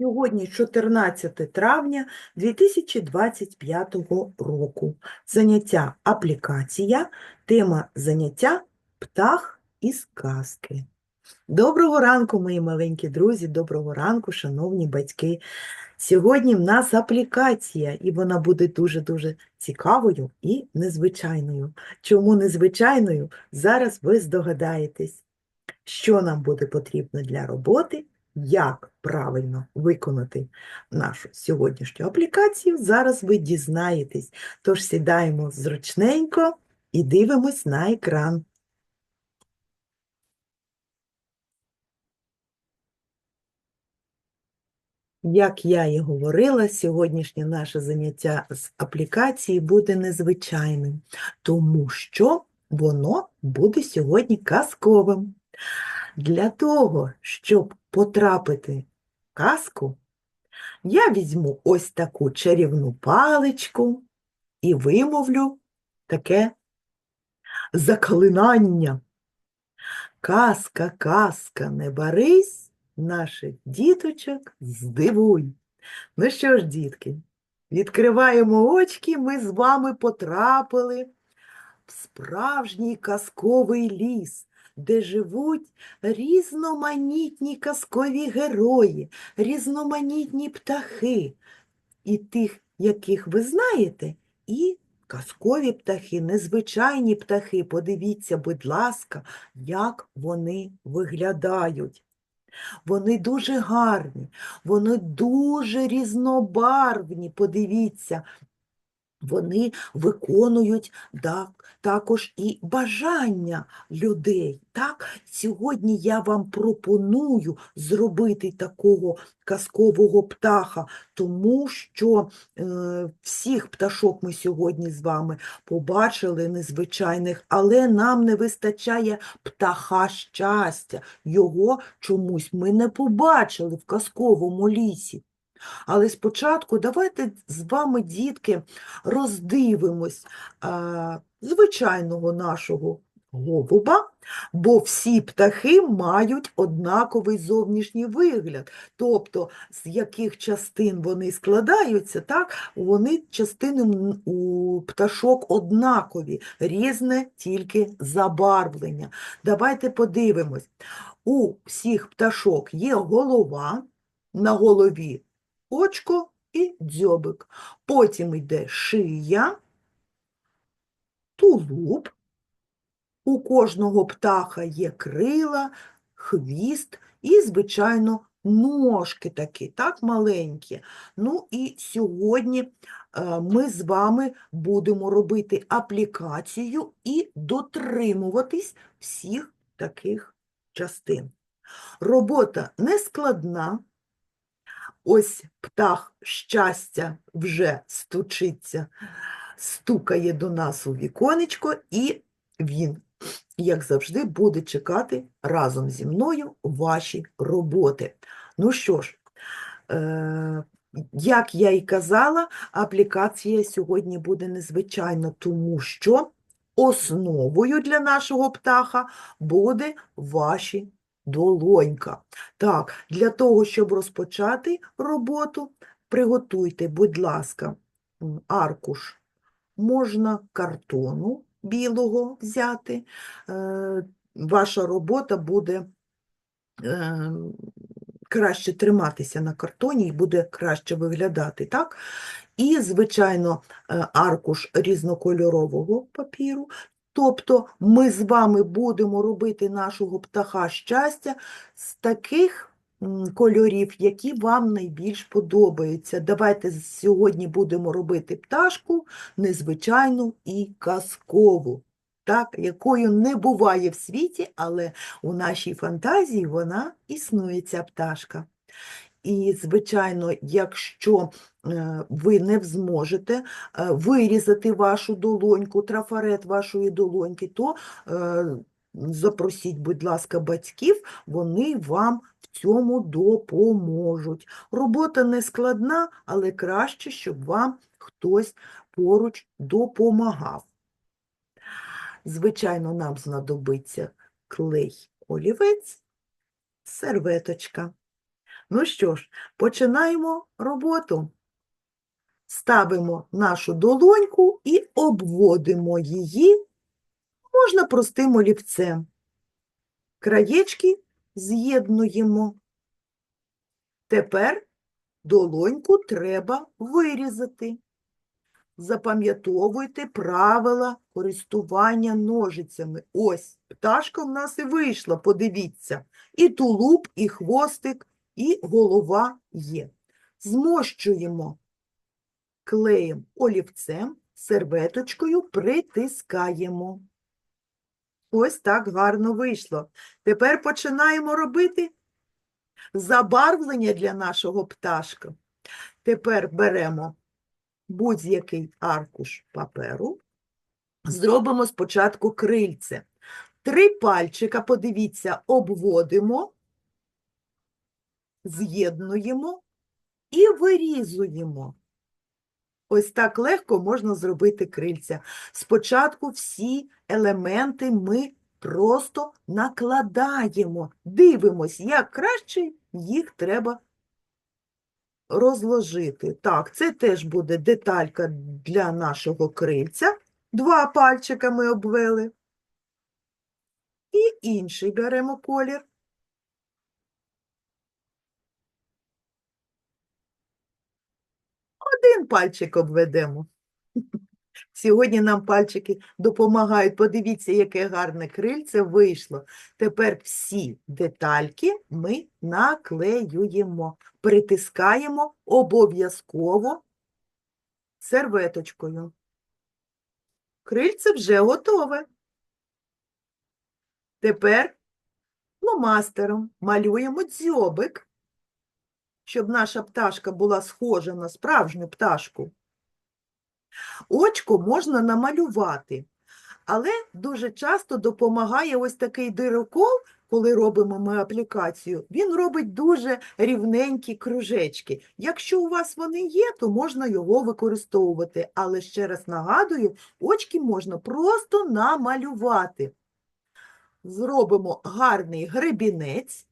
Сьогодні 14 травня 2025 року. Заняття аплікація, тема заняття птах із казки. Доброго ранку, мої маленькі друзі, доброго ранку, шановні батьки. Сьогодні в нас аплікація, і вона буде дуже-дуже цікавою і незвичайною. Чому незвичайною? Зараз ви здогадаєтесь, що нам буде потрібно для роботи, як правильно виконати нашу сьогоднішню аплікацію. Зараз ви дізнаєтесь. Тож сідаємо зручненько і дивимось на екран. Як я і говорила, сьогоднішнє наше заняття з аплікації буде незвичайним, тому що воно буде сьогодні казковим. Для того, щоб потрапити в казку, я візьму ось таку чарівну паличку і вимовлю таке заклинання. Казка, казка, не барись, наших діточок здивуй. Ну що ж, дітки, відкриваємо очки, ми з вами потрапили в справжній казковий ліс, де живуть різноманітні казкові герої, різноманітні птахи, і тих, яких ви знаєте, і казкові птахи, незвичайні птахи. Подивіться, будь ласка, як вони виглядають. Вони дуже гарні, вони дуже різнобарвні. Подивіться, вони виконують так, також і бажання людей. Так? Сьогодні я вам пропоную зробити такого казкового птаха, тому що е, всіх пташок ми сьогодні з вами побачили незвичайних, але нам не вистачає птаха щастя. Його чомусь ми не побачили в казковому лісі. Але спочатку давайте з вами, дітки, роздивимось а, звичайного нашого голуба, бо всі птахи мають однаковий зовнішній вигляд. Тобто, з яких частин вони складаються, так, вони частини у пташок однакові, різне тільки забарвлення. Давайте подивимось. У всіх пташок є голова, на голові очко і дзьобик. Потім йде шия, тулуб. У кожного птаха є крила, хвіст і, звичайно, ножки такі, так, маленькі. Ну і сьогодні е, ми з вами будемо робити аплікацію і дотримуватись всіх таких частин. Робота не складна. Ось птах щастя вже стучиться, стукає до нас у віконечко, і він, як завжди, буде чекати разом зі мною ваші роботи. Ну що ж, е, як я і казала, аплікація сьогодні буде незвичайна, тому що основою для нашого птаха буде ваші долонька. Так, для того, щоб розпочати роботу, приготуйте, будь ласка, аркуш. Можна картону білого взяти. Е, Ваша робота буде е, краще триматися на картоні і буде краще виглядати, так? І, звичайно, е, аркуш різнокольорового папіру. Тобто ми з вами будемо робити нашого птаха щастя з таких кольорів, які вам найбільш подобаються. Давайте сьогодні будемо робити пташку незвичайну і казкову, так, якою не буває в світі, але у нашій фантазії вона існує, ця пташка. І, звичайно, якщо е, ви не зможете е, вирізати вашу долоньку, трафарет вашої долоньки, то е, запросіть, будь ласка, батьків, вони вам в цьому допоможуть. Робота не складна, але краще, щоб вам хтось поруч допомагав. Звичайно, нам знадобиться клей олівець, серветочка. Ну що ж, починаємо роботу. Ставимо нашу долоньку і обводимо її, можна простим олівцем. Краєчки з'єднуємо. Тепер долоньку треба вирізати. Запам'ятовуйте правила користування ножицями. Ось, пташка в нас і вийшла, подивіться. І тулуб, і хвостик, і голова є. Змощуємо клеєм олівцем, серветочкою притискаємо. Ось так гарно вийшло. Тепер починаємо робити забарвлення для нашого пташка. Тепер беремо будь-який аркуш паперу, зробимо спочатку крильце. Три пальчика, подивіться, обводимо, з'єднуємо і вирізуємо. Ось так легко можна зробити крильця. Спочатку всі елементи ми просто накладаємо, дивимось, як краще їх треба розложити. Так, це теж буде деталька для нашого крильця. Два пальчика ми обвели. І інший беремо колір. Один пальчик обведемо. Сьогодні нам пальчики допомагають. Подивіться, яке гарне крильце вийшло. Тепер всі детальки ми наклеюємо, притискаємо обов'язково серветочкою. Крильце вже готове. Тепер фломастером малюємо дзьобик, щоб наша пташка була схожа на справжню пташку. Очко можна намалювати, але дуже часто допомагає ось такий дирокол, коли робимо ми аплікацію, він робить дуже рівненькі кружечки. Якщо у вас вони є, то можна його використовувати. Але ще раз нагадую, очки можна просто намалювати. Зробимо гарний гребінець.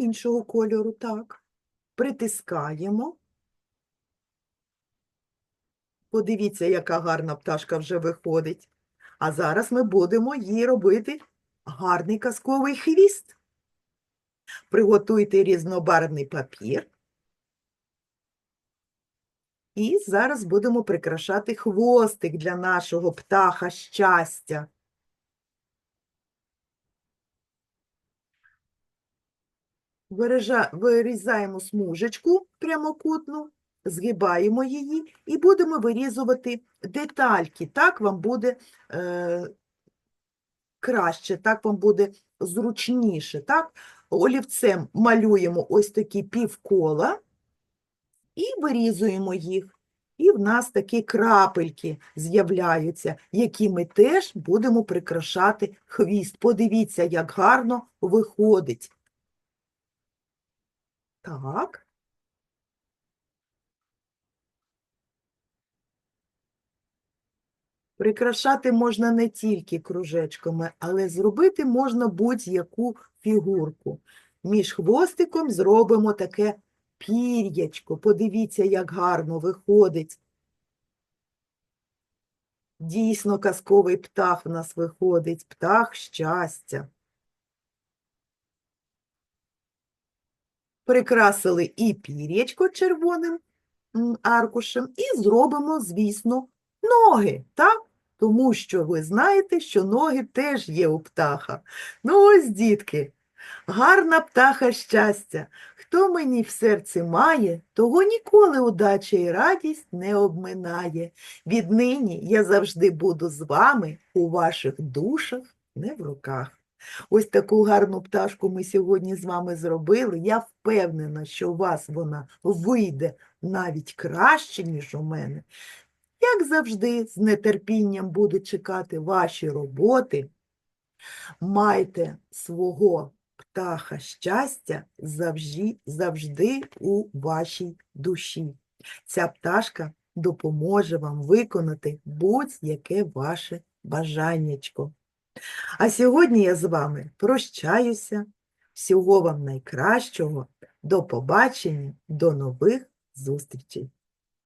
Іншого кольору, так притискаємо. Подивіться, яка гарна пташка вже виходить. А зараз ми будемо їй робити гарний казковий хвіст. Приготуйте різнобарвний папір. І зараз будемо прикрашати хвостик для нашого птаха щастя. Вирізаємо смужечку прямокутну, згибаємо її і будемо вирізувати детальки. Так вам буде е, краще, так вам буде зручніше. Так? Олівцем малюємо ось такі півкола і вирізуємо їх. І в нас такі крапельки з'являються, які ми теж будемо прикрашати хвіст. Подивіться, як гарно виходить. Так. Прикрашати можна не тільки кружечками, але зробити можна будь-яку фігурку. Між хвостиком зробимо таке пір'ячко. Подивіться, як гарно виходить. Дійсно казковий птах в нас виходить, птах щастя. Прикрасили і пір'ячко червоним аркушем, і зробимо, звісно, ноги, так? Тому що ви знаєте, що ноги теж є у птаха. Ну ось, дітки, гарна птаха щастя. Хто мені в серці має, того ніколи удача і радість не обминає. Віднині я завжди буду з вами у ваших душах, не в руках. Ось таку гарну пташку ми сьогодні з вами зробили. Я впевнена, що у вас вона вийде навіть краще, ніж у мене. Як завжди, з нетерпінням буду чекати ваші роботи. Майте свого птаха щастя завжди, завжди у вашій душі. Ця пташка допоможе вам виконати будь-яке ваше бажаннячко. А сьогодні я з вами прощаюся. Всього вам найкращого. До побачення, до нових зустрічей!